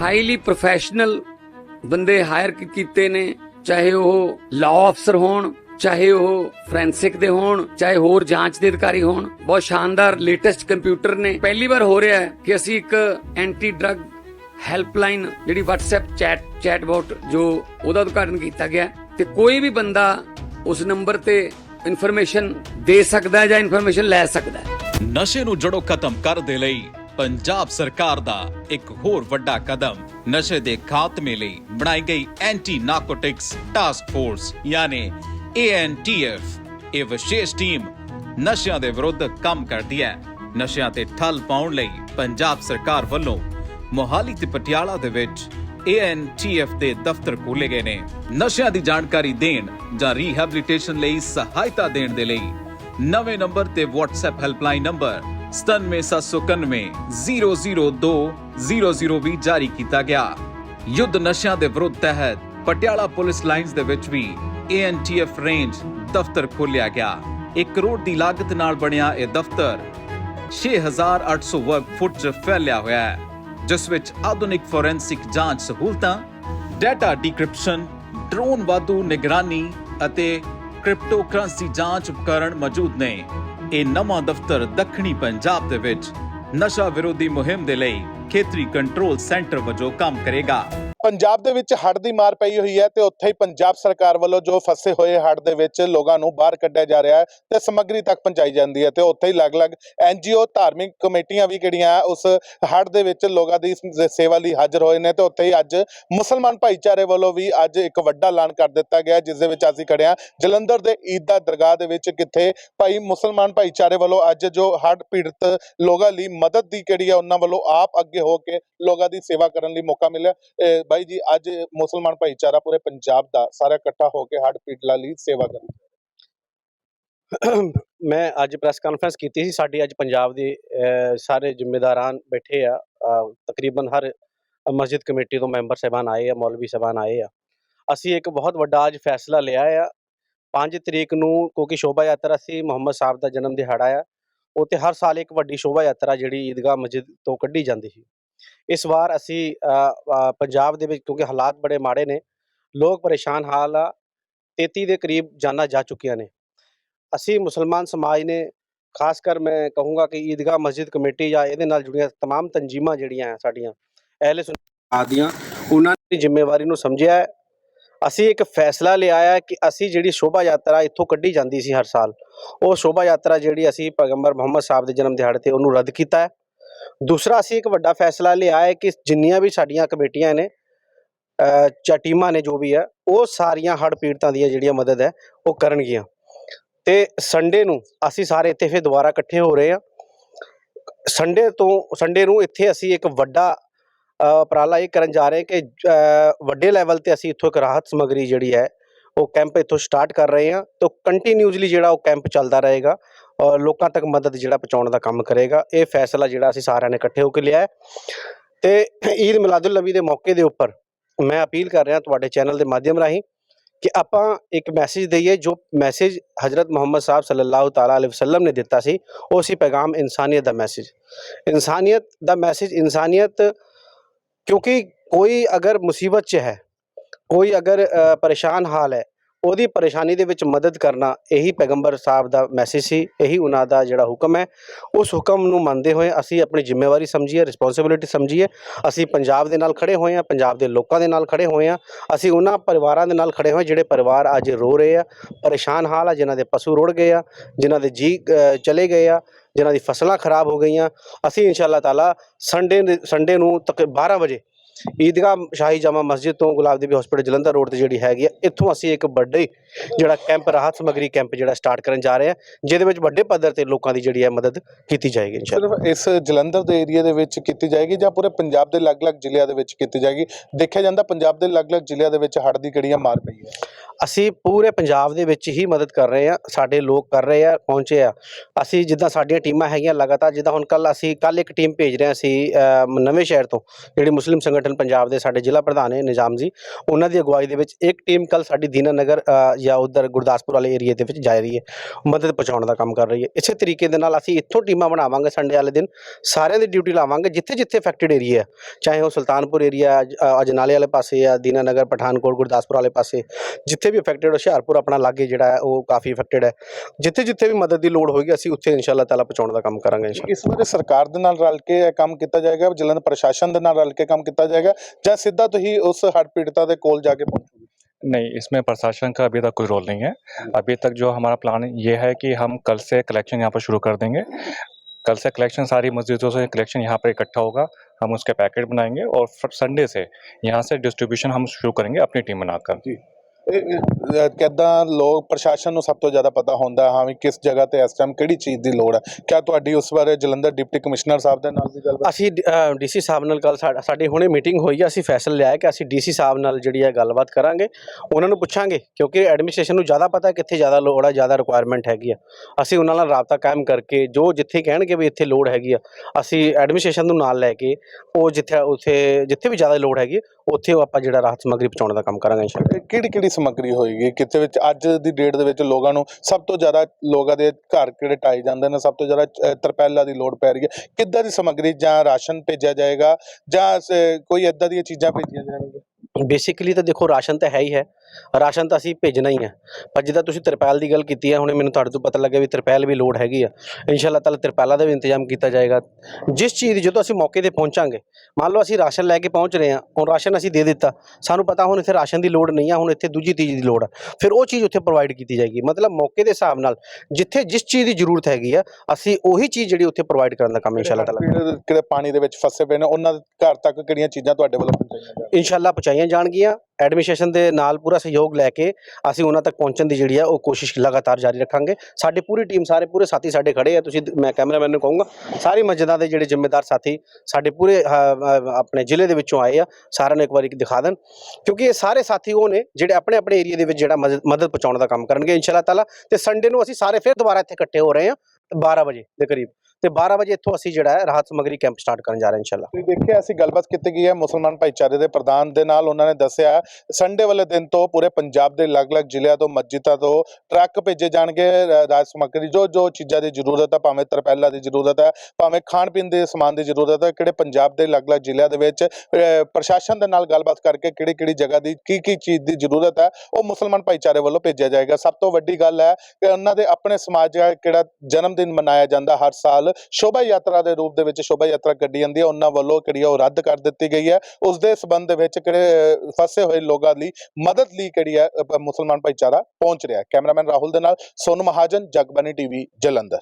Highly professional ਬੰਦੇ hire ਕੀਤੇ ਨੇ, ਚਾਹੇ ਉਹ ਲਾਅ ਅਫਸਰ ਹੋਣ, ਚਾਹੇ ਉਹ ਫੋਰੈਂਸਿਕ ਦੇ ਹੋਣ, ਚਾਹੇ ਹੋਰ ਜਾਂਚ ਦੇ ਅਧਿਕਾਰੀ ਹੋਣ, ਬਹੁਤ ਸ਼ਾਨਦਾਰ ਲੇਟੈਸਟ ਕੰਪਿਊਟਰ ਨੇ। ਪਹਿਲੀ ਵਾਰ ਹੋ ਰਿਹਾ ਹੈ ਕਿ ਅਸੀਂ ਇੱਕ ਐਂਟੀ ਡਰੱਗ ਹੈਲਪਲਾਈਨ ਜਿਹੜੀ WhatsApp ਚੈਟ ਚੈਟਬੋਟ ਜੋ ਉਹਦਾ ਉਦਘਾਟਨ ਕੀਤਾ ਗਿਆ ਤੇ ਕੋਈ ਵੀ ਬੰਦਾ ਉਸ ਨੰਬਰ ਤੇ ਇਨਫੋਰਮੇਸ਼ਨ ਦੇ ਸਕਦਾ ਹੈ ਜਾਂ ਇਨਫੋਰਮੇਸ਼ਨ ਲੈ ਸਕਦਾ ਹੈ। ਨਸ਼ੇ ਨੂੰ ਜੜੋਂ ਖਤਮ ਕਰਨ ਦੇ ਲਈ ਪੰਜਾਬ ਸਰਕਾਰ ਦਾ ਇੱਕ ਹੋਰ ਵੱਡਾ ਕਦਮ ਨਸ਼ੇ ਦੇ ਖਾਤਮੇ ਲਈ ਬਣਾਈ ਗਈ ਐਂਟੀ ਨਾਰਕੋਟਿਕਸ ਟਾਸਕ ਫੋਰਸ ਯਾਨੀ ANTF ਇਹ ਵਿਸ਼ੇਸ਼ ਟੀਮ ਨਸ਼ਿਆਂ ਦੇ ਵਿਰੁੱਧ ਕੰਮ ਕਰਦੀ ਹੈ। ਨਸ਼ਿਆਂ ਤੇ ਠੱਲ ਪਾਉਣ ਲਈ ਪੰਜਾਬ ਸਰਕਾਰ ਵੱਲੋਂ ਮੋਹਾਲੀ ਤੇ ਪਟਿਆਲਾ ਦੇ ਵਿੱਚ ANTF ਦੇ ਦਫ਼ਤਰ ਖੋਲੇ ਗਏ ਨੇ। ਨਸ਼ਿਆਂ ਦੀ ਜਾਣਕਾਰੀ ਦੇਣ ਜਾਂ ਰੀਹੈਬਿਲਿਟੇਸ਼ਨ ਲਈ ਸਹਾਇਤਾ ਦੇਣ ਦੇ ਲਈ ਨਵੇਂ ਨੰਬਰ ਤੇ WhatsApp ਹੈਲਪਲਾਈਨ ਨੰਬਰ 9779002000 ਵੀ ਜਾਰੀ ਕੀਤਾ ਗਿਆ। ਯੁੱਧ ਨਸ਼ਿਆਂ ਦੇ ਵਿਰੁੱਧ ਤਹਿਤ ਪਟਿਆਲਾ ਪੁਲਿਸ ਲਾਈਨਸ ਦੇ ਵਿੱਚ ਵੀ ANTF ਰੇਂਜ ਦਫ਼ਤਰ ਖੋਲਿਆ ਗਿਆ। 1 ਕਰੋੜ ਦੀ ਲਾਗਤ ਨਾਲ ਬਣਿਆ ਇਹ ਦਫ਼ਤਰ। 6800 ਵਰਗ ਫੁੱਟ 'ਚ ਫੈਲਿਆ ਹੋਇਆ ਹੈ, ਜਿਸ ਵਿੱਚ ਆਧੁਨਿਕ ਫੋਰੈਂਸਿਕ ਜਾਂਚ ਸਹੂਲਤਾਂ, ਡਾਟਾ ਡਿਕ੍ਰਿਪਸ਼ਨ, ਡਰੋਨ ਵਾਧੂ ਨਿਗਰਾਨੀ ਅਤੇ ਕ੍ਰਿਪਟੋਕਰੰਸੀ ਜਾਂਚ ਉਪਕਰਣ ਮੌਜੂਦ ਨੇ। ਇਹ ਨਵਾਂ ਦਫ਼ਤਰ ਦੱਖਣੀ ਪੰਜਾਬ ਦੇ ਵਿੱਚ ਨਸ਼ਾ ਵਿਰੋਧੀ ਮੁਹਿੰਮ ਦੇ ਲਈ ਖੇਤਰੀ ਕੰਟਰੋਲ ਸੈਂਟਰ ਵਜੋਂ ਕੰਮ ਕਰੇਗਾ। ਪੰਜਾਬ ਦੇ ਵਿੱਚ ਹੜ੍ਹ ਦੀ ਮਾਰ ਪਈ ਹੋਈ ਹੈ ਤੇ ਉੱਥੇ ਹੀ ਪੰਜਾਬ ਸਰਕਾਰ ਵੱਲੋਂ ਜੋ ਫਸੇ ਹੋਏ ਹੜ੍ਹ ਦੇ ਵਿੱਚ ਲੋਕਾਂ ਨੂੰ ਬਾਹਰ ਕੱਢਿਆ ਜਾ ਰਿਹਾ ਹੈ ਤੇ ਸਮੱਗਰੀ ਤੱਕ ਪਹੁੰਚਾਈ ਜਾਂਦੀ ਹੈ ਤੇ ਉੱਥੇ ਹੀ ਅਲੱਗ-ਅਲੱਗ ਐਨਜੀਓ ਧਾਰਮਿਕ ਕਮੇਟੀਆਂ ਵੀ ਕਿਹੜੀਆਂ ਉਸ ਹੜ੍ਹ ਦੇ ਵਿੱਚ ਲੋਕਾਂ ਦੀ ਸੇਵਾ ਲਈ ਹਾਜ਼ਰ ਹੋਏ ਨੇ ਤੇ ਉੱਥੇ ਹੀ ਅੱਜ ਮੁਸਲਮਾਨ ਭਾਈਚਾਰੇ ਵੱਲੋਂ ਵੀ ਅੱਜ ਇੱਕ ਵੱਡਾ ਐਲਾਨ ਕਰ ਦਿੱਤਾ ਗਿਆ ਜਿਸ ਦੇ ਵਿੱਚ ਅਸੀਂ ਖੜੇ ਹਾਂ। ਜਲੰਧਰ ਦੇ ਈਦਗਾਹ ਦਰਗਾਹ ਦੇ ਵਿੱਚ ਕਿੱਥੇ ਭਾਈ ਮੁਸਲਮਾਨ ਭਾਈਚਾਰੇ ਵੱਲੋਂ ਅੱਜ ਜੋ ਹੜ੍ਹ ਪੀੜਤ ਲੋਕਾਂ ਲਈ ਮਦਦ ਦੀ ਕਿਹੜੀ ਹੈ, ਉਹਨਾਂ ਵੱਲੋਂ ਆਪ ਅੱਗੇ ਹੋ ਕੇ ਲੋਕਾਂ ਦੀ ਸੇਵਾ ਕਰਨ ਲਈ ਮੌਕਾ ਮਿਲਿਆ। ਬਾਈ ਜੀ, ਅੱਜ ਮੁਸਲਮਾਨ ਭਾਈਚਾਰਾ ਪੂਰੇ ਪੰਜਾਬ ਦਾ ਸਾਰਾ ਇਕੱਠਾ ਹੋ ਕੇ ਹੜ੍ਹ ਪੀੜਤਾਂ ਲਈ ਸੇਵਾ ਕਰ ਮੈਂ ਅੱਜ ਪ੍ਰੈਸ ਕਾਨਫਰੰਸ ਕੀਤੀ ਸੀ। ਸਾਡੀ ਅੱਜ ਪੰਜਾਬ ਦੇ ਸਾਰੇ ਜ਼ਿੰਮੇਦਾਰਾਂ ਬੈਠੇ ਆ। ਤਕਰੀਬਨ ਹਰ ਮਸਜਿਦ ਕਮੇਟੀ ਤੋਂ ਮੈਂਬਰ ਸਾਹਿਬਾਨ ਆਏ ਆ, ਮੌਲਵੀ ਸਾਹਿਬਾਨ ਆਏ ਆ। ਅਸੀਂ ਇੱਕ ਬਹੁਤ ਵੱਡਾ ਅੱਜ ਫੈਸਲਾ ਲਿਆ ਆ। 5 ਤਰੀਕ ਨੂੰ ਕਿਉਂਕਿ ਸ਼ੋਭਾ ਯਾਤਰਾ ਸੀ, ਮੁਹੰਮਦ ਸਾਹਿਬ ਦਾ ਜਨਮ ਦਿਹਾੜਾ ਆ, ਉਹ ਤੇ ਹਰ ਸਾਲ ਇੱਕ ਵੱਡੀ ਸ਼ੋਭਾ ਯਾਤਰਾ ਜਿਹੜੀ ਈਦਗਾਹ ਮਸਜਿਦ ਤੋਂ ਕੱਢੀ ਜਾਂਦੀ ਸੀ। ਇਸ ਵਾਰ ਅਸੀਂ ਪੰਜਾਬ ਦੇ ਵਿੱਚ ਕਿਉਂਕਿ ਹਾਲਾਤ ਬੜੇ ਮਾੜੇ ਨੇ, ਲੋਕ ਪਰੇਸ਼ਾਨ ਹਾਲ ਆ 33 ਦੇ ਕਰੀਬ ਜਾਨਾਂ ਜਾ ਚੁੱਕੀਆਂ ਨੇ। ਅਸੀਂ ਮੁਸਲਮਾਨ ਸਮਾਜ ਨੇ ਖਾਸ ਕਰ ਮੈਂ ਕਹੂੰਗਾ ਕਿ ਈਦਗਾ ਮਸਜਿਦ ਕਮੇਟੀ ਜਾਂ ਇਹਦੇ ਨਾਲ ਜੁੜੀਆਂ ਤਮਾਮ ਤਨਜੀਮਾਂ ਜਿਹੜੀਆਂ ਸਾਡੀਆਂ, ਅਹਲੇ ਸੁਨਨਤ ਆਦੀਆਂ ਉਹਨਾਂ ਦੀ ਜ਼ਿੰਮੇਵਾਰੀ ਨੂੰ ਸਮਝਿਆ ਅਸੀਂ ਇੱਕ ਫੈਸਲਾ ਲਿਆ ਹੈ ਕਿ ਅਸੀਂ ਜਿਹੜੀ ਸ਼ੋਭਾ ਯਾਤਰਾ ਇੱਥੋਂ ਕੱਢੀ ਜਾਂਦੀ ਸੀ ਹਰ ਸਾਲ, ਉਹ ਸ਼ੋਭਾ ਯਾਤਰਾ ਜਿਹੜੀ ਅਸੀਂ ਪੈਗੰਬਰ ਮੁਹੰਮਦ ਸਾਹਿਬ ਦੇ ਜਨਮ ਦਿਹਾੜੇ ਤੇ ਉਹਨੂੰ ਰੱਦ ਕੀਤਾ ਹੈ ਦੂਸਰਾ ਅਸੀਂ ਇੱਕ ਵੱਡਾ ਫੈਸਲਾ ਲਿਆ ਹੈ ਕਿ ਜਿੰਨੀਆਂ ਵੀ ਸਾਡੀਆਂ ਕਮੇਟੀਆਂ ਨੇ ਜਾਂ ਟੀਮਾਂ ਨੇ ਜੋ ਵੀ ਹੈ, ਉਹ ਸਾਰੀਆਂ ਹੜ੍ਹ ਪੀੜਤਾਂ ਦੀਆਂ ਜਿਹੜੀਆਂ ਮਦਦ ਹੈ, ਉਹ ਕਰਨਗੀਆਂ। ਤੇ ਸੰਡੇ ਨੂੰ ਅਸੀਂ ਸਾਰੇ ਇੱਥੇ ਫਿਰ ਦੁਬਾਰਾ ਇਕੱਠੇ ਹੋ ਰਹੇ ਹਾਂ। ਸੰਡੇ ਤੋਂ, ਸੰਡੇ ਨੂੰ ਇੱਥੇ ਅਸੀਂ ਇੱਕ ਵੱਡਾ ਉਪਰਾਲਾ ਇਹ ਕਰਨ ਜਾ ਰਹੇ ਕਿ ਵੱਡੇ ਲੈਵਲ ਤੇ ਅਸੀਂ ਇੱਥੋਂ ਇੱਕ ਰਾਹਤ ਸਮੱਗਰੀ ਜਿਹੜੀ ਹੈ, ਉਹ ਕੈਂਪ ਇੱਥੋਂ ਸਟਾਰਟ ਕਰ ਰਹੇ ਹਾਂ। ਤੇ ਕੰਟੀਨਿਊਸਲੀ ਜਿਹੜਾ ਉਹ ਕੈਂਪ ਚੱਲਦਾ ਰਹੇਗਾ। ਲੋਕਾਂ ਤੱਕ ਮਦਦ ਜਿਹੜਾ ਪਹੁੰਚਾਉਣ ਦਾ ਕੰਮ ਕਰੇਗਾ। ਇਹ ਫੈਸਲਾ ਜਿਹੜਾ ਅਸੀਂ ਸਾਰਿਆਂ ਨੇ ਇਕੱਠੇ ਹੋ ਕੇ ਲਿਆ ਹੈ। ਤੇ ਈਦ ਮਿਲਾਦੁਲ ਨਬੀ ਦੇ ਮੌਕੇ ਦੇ ਉੱਪਰ ਮੈਂ ਅਪੀਲ ਕਰ ਰਿਹਾ ਤੁਹਾਡੇ ਚੈਨਲ ਦੇ ਮਾਧਿਅਮ ਰਾਹੀਂ ਕਿ ਆਪਾਂ ਇੱਕ ਮੈਸੇਜ ਦਈਏ, ਜੋ ਮੈਸੇਜ ਹਜ਼ਰਤ ਮੁਹੰਮਦ ਸਾਹਿਬ ਸੱਲੱਲਾਹੁ ਤਾਲਾ ਅਲੈਹਿ ਵਸੱਲਮ ਨੇ ਦਿੱਤਾ ਸੀ, ਉਹ ਸੀ ਪੈਗਾਮ ਇਨਸਾਨੀਅਤ ਦਾ ਮੈਸੇਜ ਇਨਸਾਨੀਅਤ ਦਾ ਮੈਸੇਜ ਇਨਸਾਨੀਅਤ, ਕਿਉਂਕਿ ਕੋਈ ਅਗਰ ਮੁਸੀਬਤ 'ਚ ਹੈ, ਕੋਈ ਅਗਰ ਪਰੇਸ਼ਾਨ ਹਾਲ ਹੈ ਉਹਦੀ ਪਰੇਸ਼ਾਨੀ ਦੇ ਵਿੱਚ ਮਦਦ ਕਰਨਾ ਇਹੀ ਪੈਗੰਬਰ ਸਾਹਿਬ ਦਾ ਮੈਸੇਜ ਸੀ, ਇਹੀ ਉਹਨਾਂ ਦਾ ਜਿਹੜਾ ਹੁਕਮ ਹੈ। ਉਸ ਹੁਕਮ ਨੂੰ ਮੰਨਦੇ ਹੋਏ ਅਸੀਂ ਆਪਣੀ ਜ਼ਿੰਮੇਵਾਰੀ ਸਮਝੀਏ ਰਿਸਪੌਂਸਿਬਿਲਿਟੀ ਸਮਝੀਏ। ਅਸੀਂ ਪੰਜਾਬ ਦੇ ਨਾਲ ਖੜੇ ਹੋਏ ਹਾਂ, ਪੰਜਾਬ ਦੇ ਲੋਕਾਂ ਦੇ ਨਾਲ ਖੜੇ ਹੋਏ ਹਾਂ। ਅਸੀਂ ਉਹਨਾਂ ਪਰਿਵਾਰਾਂ ਦੇ ਨਾਲ ਖੜੇ ਹੋਏ ਜਿਹੜੇ ਪਰਿਵਾਰ ਅੱਜ ਰੋ ਰਹੇ ਆ। ਪਰੇਸ਼ਾਨ ਹਾਲ ਆ, ਜਿਨ੍ਹਾਂ ਦੇ ਪਸ਼ੂ ਰੁੜ ਗਏ ਆ, ਜਿਨ੍ਹਾਂ ਦੇ ਜੀ ਚਲੇ ਗਏ ਆ, ਜਿਨ੍ਹਾਂ ਦੀ ਫਸਲਾਂ ਖਰਾਬ ਹੋ ਗਈਆਂ। ਅਸੀਂ ਇਨਸ਼ਾਅੱਲਾ ਤਾਲਾ ਸੰਡੇ ਸੰਡੇ ਨੂੰ ਤਕ 12 ਵਜੇ ਈਦਗਾਹ ਸ਼ਾਹੀ ਜਾਮਾ ਮਸਜਿਦ ਤੋਂ ਗੁਲਾਬ ਦੇਵੀ ਹਸਪੀਟਲ ਜਲੰਧਰ ਰੋਡ ਤੇ ਜਿਹੜੀ ਹੈਗੀ ਆ, ਇੱਥੋਂ ਅਸੀਂ ਇੱਕ ਵੱਡੇ ਜਿਹੜਾ ਕੈਂਪ ਰਾਹਤ ਸਮੱਗਰੀ ਕੈਂਪ ਜਿਹੜਾ ਸਟਾਰਟ ਕਰਨ ਜਾ ਰਹੇ ਹਾਂ ਜਿਹਦੇ ਵਿੱਚ ਵੱਡੇ ਪੱਧਰ ਤੇ ਲੋਕਾਂ ਦੀ ਜਿਹੜੀ ਹੈ ਮਦਦ ਕੀਤੀ ਜਾਏਗੀ ਇਨਸ਼ਾਅੱਲਾ ਸਿਰਫ ਇਸ ਜਲੰਧਰ ਦੇ ਏਰੀਆ ਦੇ ਵਿੱਚ ਕੀਤੀ ਜਾਏਗੀ ਜਾਂ ਪੂਰੇ ਪੰਜਾਬ ਦੇ ਅਲੱਗ-ਅਲੱਗ ਜ਼ਿਲ੍ਹਿਆਂ ਦੇ ਵਿੱਚ ਕੀਤੀ ਜਾਏਗੀ? ਦੇਖਿਆ ਜਾਂਦਾ ਪੰਜਾਬ ਦੇ ਅਲੱਗ-ਅਲੱਗ ਜ਼ਿਲ੍ਹਿਆਂ ਦੇ ਵਿੱਚ ਹੜ੍ਹ ਦੀ ਗੜੀਆਂ ਮਾਰ ਪਈ ਹੈ। ਅਸੀਂ ਪੂਰੇ ਪੰਜਾਬ ਦੇ ਵਿੱਚ ਹੀ ਮਦਦ ਕਰ ਰਹੇ ਹਾਂ, ਸਾਡੇ ਲੋਕ ਕਰ ਰਹੇ ਆ, ਪਹੁੰਚੇ ਆ। ਅਸੀਂ ਜਿੱਦਾਂ ਸਾਡੀਆਂ ਟੀਮਾਂ ਹੈਗੀਆਂ ਲਗਾਤਾਰ, ਜਿੱਦਾਂ ਹੁਣ ਕੱਲ ਅਸੀਂ ਕੱਲ ਇੱਕ ਟੀਮ ਭੇਜ ਰਹੇ ਸੀ ਨਵੇਂ ਸ਼ਹਿਰ ਤੋਂ, ਜਿਹੜੀ ਮੁਸਲਿਮ ਸੰਗਠਨ ਪੰਜਾਬ ਦੇ ਸਾਡੇ ਜ਼ਿਲ੍ਹਾ ਪ੍ਰਧਾਨ ਹੈ ਨਿਜ਼ਾਮ ਜੀ, ਉਹਨਾਂ ਦੀ ਅਗਵਾਈ ਦੇ ਵਿੱਚ ਇੱਕ ਟੀਮ ਕੱਲ ਸਾਡੀ ਦੀਨਾ ਨਗਰ ਜਾਂ ਉਧਰ ਗੁਰਦਾਸਪੁਰ ਵਾਲੇ ਏਰੀਆ ਦੇ ਵਿੱਚ ਜਾ ਰਹੀ ਹੈ, ਮਦਦ ਪਹੁੰਚਾਉਣ ਦਾ ਕੰਮ ਕਰ ਰਹੀ ਹੈ। ਇਸੇ ਤਰੀਕੇ ਦੇ ਨਾਲ ਅਸੀਂ ਇੱਥੋਂ ਟੀਮਾਂ ਬਣਾਵਾਂਗੇ ਸੰਡੇ ਵਾਲੇ ਦਿਨ, ਸਾਰਿਆਂ ਦੀ ਡਿਊਟੀ ਲਾਵਾਂਗੇ ਜਿੱਥੇ ਜਿੱਥੇ ਅਫੈਕਟਡ ਏਰੀਆ ਹੈ, ਚਾਹੇ ਉਹ ਸੁਲਤਾਨਪੁਰ ਏਰੀਆ ਅਜਨਾਲੇ ਵਾਲੇ ਪਾਸੇ ਆ, ਦੀਨਾ ਨਗਰ, ਪਠਾਨਕੋਟ, ਗੁਰਦਾਸਪੁਰ ਵਾਲੇ ਪਾਸੇ, ਜਿੱਥੇ ਵੀ ਅਫੈਕਟਡ ਹੁਸ਼ਿਆਰਪੁਰ ਆਪਣਾ ਲਾਗੇ ਜਿਹੜਾ ਹੈ ਉਹ ਕਾਫੀ ਅਫੈਕਟਡ ਹੈ ਜਿੱਥੇ ਜਿੱਥੇ ਵੀ ਮਦਦ ਦੀ ਲੋੜ ਹੋਏਗੀ ਅਸੀਂ ਉੱਥੇ ਇਨਸ਼ਾਅੱਲਾ ਤਾਲਾ ਪਹੁੰਚਾਉਣ ਦਾ ਕੰਮ ਕਰਾਂਗੇ ਇਨਸ਼ਾਅੱਲਾ ਇਸ ਬਾਰੇ ਸਰਕਾਰ ਦੇ ਨਾਲ ਰਲ ਕੇ ਇਹ ਕੰਮ ਕੀਤਾ ਜਾਏਗਾ ਜਲੰਧਰ ਪ੍ਰਸ਼ਾਸਨ ਦੇ ਨਾਲ ਰਲ ਕੇ ਕੰਮ ਕੀਤਾ ਜਾਏਗਾ ਜਾਂ ਸਿੱਧਾ ਤੁਸੀਂ ਉਸ ਹੜ੍ਹ ਪੀੜਤਾਂ ਦੇ ਕੋਲ ਜਾ ਕੇ ਪਹੁੰਚੋਗੇ नहीं इसमें प्रशासन का अभी तक कोई रोल नहीं है अभी तक जो हमारा प्लान ये है कि हम कल से कलेक्शन यहाँ पर शुरू कर देंगे कल से कलेक्शन सारी मस्जिदों से कलेक्शन यहाँ पर इकट्ठा होगा हम उसके पैकेट बनाएंगे और संडे से यहाँ से डिस्ट्रीब्यूशन हम शुरू करेंगे अपनी टीम बनाकर ਕਿੱਦਾਂ ਲੋਕ ਪ੍ਰਸ਼ਾਸਨ ਨੂੰ ਸਭ ਤੋਂ ਜ਼ਿਆਦਾ ਪਤਾ ਹੁੰਦਾ ਹੈ, ਵੀ ਕਿਸ ਜਗ੍ਹਾ ਤੇ ਇਸ ਟਾਈਮ ਕਿਹੜੀ ਚੀਜ਼ ਦੀ ਲੋੜ ਹੈ। ਕਿਆ ਤੁਹਾਡੀ ਉਸ ਬਾਰੇ ਜਲੰਧਰ ਡਿਪਟੀ ਕਮਿਸ਼ਨਰ ਸਾਹਿਬ ਦੇ ਨਾਲ ਦੀ ਗੱਲਬਾਤ? ਅਸੀਂ ਡੀਸੀ ਸਾਹਿਬ ਨਾਲ ਕੱਲ ਸਾਡੀ ਹੁਣੇ ਮੀਟਿੰਗ ਹੋਈ ਹੈ ਅਸੀਂ ਫੈਸਲਾ ਲਿਆ ਹੈ ਕਿ ਅਸੀਂ ਡੀਸੀ ਸਾਹਿਬ ਨਾਲ ਜਿਹੜੀ ਹੈ ਗੱਲਬਾਤ ਕਰਾਂਗੇ। ਉਹਨਾਂ ਨੂੰ ਪੁੱਛਾਂਗੇ ਕਿਉਂਕਿ ਐਡਮਿਨਿਸਟ੍ਰੇਸ਼ਨ ਨੂੰ ਜ਼ਿਆਦਾ ਪਤਾ ਕਿੱਥੇ ਜ਼ਿਆਦਾ ਲੋੜ ਹੈ ਜ਼ਿਆਦਾ ਰਿਕੁਆਇਰਮੈਂਟ ਹੈਗੀ ਆ। ਅਸੀਂ ਉਹਨਾਂ ਨਾਲ ਰਾਬਤਾ ਕਾਇਮ ਕਰਕੇ ਜੋ ਜਿੱਥੇ ਕਹਿਣਗੇ ਵੀ ਇੱਥੇ ਲੋੜ ਹੈਗੀ ਆ ਅਸੀਂ ਐਡਮਿਨਿਸਟ੍ਰੇਸ਼ਨ ਨੂੰ ਨਾਲ ਲੈ ਕੇ ਉਹ ਜਿੱਥੇ ਉੱਥੇ ਜਿੱਥੇ ਵੀ ਜ਼ਿਆਦਾ ਲੋੜ ਹੈਗੀ ਉੱਥੇ ਉਹ ਆਪਾਂ ਜਿਹੜਾ ਰਾਹਤ ਸਮੱਗਰੀ ਪਹੁੰਚਾਉਣ ਦਾ ਕੰਮ ਕਰਾਂਗੇ ਇਨਸ਼ਾਅੱਲਾ ਕਿਹੜੀ ਕਿਹੜੀ ਸਮੱਗਰੀ ਹੋਏਗੀ। ਕਿਤੇ ਵਿੱਚ ਅੱਜ ਦੀ ਡੇਟ ਦੇ ਵਿੱਚ ਲੋਕਾਂ ਨੂੰ ਸਭ ਤੋਂ ਜ਼ਿਆਦਾ ਲੋਕਾਂ ਦੇ ਘਰ ਕਿਹੜੇ ਟਾਏ ਜਾਂਦੇ ਨੇ ਸਭ ਤੋਂ ਜ਼ਿਆਦਾ ਅ, ਤਰਪੈਲਾ ਦੀ ਲੋੜ ਪੈ ਰਹੀ ਹੈ। ਕਿੱਦਾਂ ਦੀ ਸਮੱਗਰੀ ਜਾਂ ਰਾਸ਼ਨ ਭੇਜਿਆ ਜਾਏਗਾ ਜਾਂ ਕੋਈ ਇਦਾਂ ਦੀਆਂ ਚੀਜ਼ਾਂ ਭੇਜੀਆਂ ਜਾਣਗੀਆਂ? ਬੇਸਿਕਲੀ ਤਾਂ ਦੇਖੋ ਰਾਸ਼ਨ ਤਾਂ ਹੈ ਹੀ ਹੈ। ਰਾਸ਼ਨ ਤਾਂ ਅਸੀਂ ਭੇਜਣਾ ਹੀ ਹੈ ਪਰ ਜਿੱਦਾਂ ਤੁਸੀਂ ਤਰਪੈਲ ਦੀ ਗੱਲ ਕੀਤੀ ਹੈ ਹੁਣੇ ਮੈਨੂੰ ਤੁਹਾਡੇ ਤੋਂ ਪਤਾ ਲੱਗਿਆ ਵੀ ਤਰਪੈਲ ਵੀ ਲੋਡ ਹੈਗੀ ਆ। ਇਨਸ਼ਾਅੱਲਾ ਤਾਲਾ ਤਰਪੈਲਾ ਦਾ ਵੀ ਇੰਤਜ਼ਾਮ ਕੀਤਾ ਜਾਏਗਾ। ਜਿਸ ਚੀਜ਼ ਦੀ ਜਦੋਂ ਅਸੀਂ ਮੌਕੇ ਤੇ ਪਹੁੰਚਾਂਗੇ ਮੰਨ ਲਓ ਅਸੀਂ ਰਾਸ਼ਨ ਲੈ ਕੇ ਪਹੁੰਚ ਰਹੇ ਹਾਂ ਹੁਣ ਰਾਸ਼ਨ ਅਸੀਂ ਦੇ ਦਿੱਤਾ ਸਾਨੂੰ ਪਤਾ ਹੁਣ ਇੱਥੇ ਰਾਸ਼ਨ ਦੀ ਲੋੜ ਨਹੀਂ ਆ ਹੁਣ ਇੱਥੇ ਦੂਜੀ ਚੀਜ਼ ਦੀ ਲੋੜ ਆ। ਫਿਰ ਉਹ ਚੀਜ਼ ਉੱਥੇ ਪ੍ਰੋਵਾਈਡ ਕੀਤੀ ਜਾਏਗੀ। ਮਤਲਬ ਮੌਕੇ ਦੇ ਹਿਸਾਬ ਨਾਲ ਜਿੱਥੇ ਜਿਸ ਚੀਜ਼ ਦੀ ਜ਼ਰੂਰਤ ਹੈਗੀ ਆ ਅਸੀਂ ਉਹੀ ਚੀਜ਼ ਜਿਹੜੀ ਉੱਥੇ ਪ੍ਰੋਵਾਈਡ ਕਰਨ ਦਾ ਕੰਮ ਇਨਸ਼ਾਅੱਲਾ ਤਾਲਾ ਕਿਹੜੇ ਪਾਣੀ ਦੇ ਵਿੱਚ ਫਸੇ ਪਏ ਨੇ ਉਹਨਾਂ ਦੇ ਘਰ ਤੱਕ ਕਿਹੜੀਆਂ ਚੀਜ਼ਾਂ ਤੁਹਾਡੇ ਵੱਲੋਂ ਪਹੁੰਚਾਈਆਂ ਜਾਣਗੀਆਂ ਇਨਸ਼ਾਅੱਲਾ ਪਹੁੰਚਾਈਆਂ ਜਾਣਗੀਆਂ। ਐਡਮਿਨਿਸਟ੍ਰੇਸ਼ਨ ਦੇ ਨਾਲ ਪੂਰਾ ਸਹਿਯੋਗ ਲੈ ਕੇ ਅਸੀਂ ਉਹਨਾਂ ਤੱਕ ਪਹੁੰਚਣ ਦੀ ਜਿਹੜੀ ਆ ਉਹ ਕੋਸ਼ਿਸ਼ ਲਗਾਤਾਰ ਜਾਰੀ ਰੱਖਾਂਗੇ। ਸਾਡੀ ਪੂਰੀ ਟੀਮ, ਸਾਰੇ ਪੂਰੇ ਸਾਥੀ ਸਾਡੇ ਖੜੇ ਆ। ਤੁਸੀਂ ਮੈਂ ਕੈਮਰਾਮੈਨ ਨੂੰ ਕਹੂੰਗਾ, ਸਾਰੀ ਮਸਜਿਦਾਂ ਦੇ ਜਿਹੜੇ ਜ਼ਿੰਮੇਦਾਰ ਸਾਥੀ ਸਾਡੇ ਪੂਰੇ ਆਪਣੇ ਜ਼ਿਲ੍ਹੇ ਦੇ ਵਿੱਚੋਂ ਆਏ ਆ। ਸਾਰਿਆਂ ਨੂੰ ਇੱਕ ਵਾਰੀ ਦਿਖਾ ਦੇਣ। ਕਿਉਂਕਿ ਇਹ ਸਾਰੇ ਸਾਥੀ ਉਹ ਨੇ ਜਿਹੜੇ ਆਪਣੇ ਆਪਣੇ ਏਰੀਆ ਦੇ ਵਿੱਚ ਜਿਹੜਾ ਮਦਦ ਮਦਦ ਪਹੁੰਚਾਉਣ ਦਾ ਕੰਮ ਕਰਨਗੇ, ਇਨਸ਼ਾਅੱਲਾ ਤਾਲਾ। ਤੇ ਸੰਡੇ ਨੂੰ ਅਸੀਂ ਸਾਰੇ ਫਿਰ ਦੁਬਾਰਾ ਇੱਥੇ ਇਕੱਠੇ ਹੋ ਰਹੇ ਹਾਂ 12 ਵਜੇ ਦੇ ਕਰੀਬ। ਤੇ 12 ਵਜੇ ਇੱਥੋਂ ਅਸੀਂ ਜਿਹੜਾ ਹੈ ਰਾਹਤ ਸਮਗਰੀ ਕੈਂਪ ਸਟਾਰਟ ਕਰਨ ਜਾ ਰਹੇ ਹਾਂ, ਇਨਸ਼ਾਅੱਲਾ। ਤੁਸੀਂ ਦੇਖਿਆ, ਅਸੀਂ ਗੱਲਬਾਤ ਕੀਤੀ ਗਈ ਹੈ ਮੁਸਲਮਾਨ ਭਾਈਚਾਰੇ ਦੇ ਪ੍ਰਧਾਨ ਦੇ ਨਾਲ। ਉਹਨਾਂ ਨੇ ਦੱਸਿਆ ਸੰਡੇ ਵਾਲੇ ਦਿਨ ਤੋਂ ਪੂਰੇ ਪੰਜਾਬ ਦੇ ਅਲੱਗ-ਅਲੱਗ ਜ਼ਿਲ੍ਹਿਆਂ ਤੋਂ, ਮਸਜਿਦਾਂ ਤੋਂ ਟਰੱਕ ਭੇਜੇ ਜਾਣਗੇ ਰ- ਰਾਜ ਸਮੱਗਰੀ। ਜੋ ਜੋ ਚੀਜ਼ਾਂ ਦੀ ਜ਼ਰੂਰਤ ਹੈ ਭਾਵੇਂ ਤਰਪੈਲਾ ਦੀ ਜ਼ਰੂਰਤ ਹੈ ਭਾਵੇਂ ਖਾਣ ਪੀਣ ਦੇ ਸਮਾਨ ਦੀ ਜ਼ਰੂਰਤ ਹੈ ਕਿਹੜੇ ਪੰਜਾਬ ਦੇ ਅਲੱਗ-ਅਲੱਗ ਜ਼ਿਲ੍ਹਿਆਂ ਦੇ ਵਿੱਚ ਪ੍ਰਸ਼ਾਸਨ ਦੇ ਨਾਲ ਗੱਲਬਾਤ ਕਰਕੇ ਕਿਹੜੀ ਕਿਹੜੀ ਜਗ੍ਹਾ ਦੀ ਕੀ ਕੀ ਚੀਜ਼ ਦੀ ਜ਼ਰੂਰਤ ਹੈ ਉਹ ਮੁਸਲਮਾਨ ਭਾਈਚਾਰੇ ਵੱਲੋਂ ਭੇਜਿਆ ਜਾਏਗਾ। ਸਭ ਤੋਂ ਵੱਡੀ ਗੱਲ ਹੈ ਕਿ ਉਹਨਾਂ ਦੇ ਆਪਣੇ ਸਮਾਜ ਦਾ ਕਿਹੜਾ ਜਨਮ ਦਿਨ ਮਨਾਇਆ ਜਾਂਦਾ ਹਰ ਸਾਲ ਸ਼ੋਭਾ ਯਾਤਰਾ ਦੇ ਰੂਪ ਦੇ ਵਿੱਚ ਸ਼ੋਭਾ ਯਾਤਰਾ ਕੱਢੀ ਜਾਂਦੀ ਹੈ। ਉਹਨਾਂ ਵੱਲੋਂ ਕਿਹੜੀ ਉਹ ਰੱਦ ਕਰ ਦਿੱਤੀ ਗਈ ਹੈ। ਉਸ ਦੇ ਸਬੰਧ ਦੇ ਵਿੱਚ ਕਿਹੜੇ ਅ, ਫਸੇ ਹੋਏ ਲੋਕਾਂ ਲਈ ਮਦਦ ਲਈ ਕਿਹੜੀ ਹੈ ਮੁਸਲਮਾਨ ਭਾਈਚਾਰਾ ਪਹੁੰਚ ਰਿਹਾ ਹੈ। ਕੈਮਰਾਮੈਨ ਰਾਹੁਲ ਦੇ ਨਾਲ ਸੋਨੂ ਮਹਾਜਨ ਜਗਬਾਨੀ ਟੀਵੀ ਜਲੰਧਰ।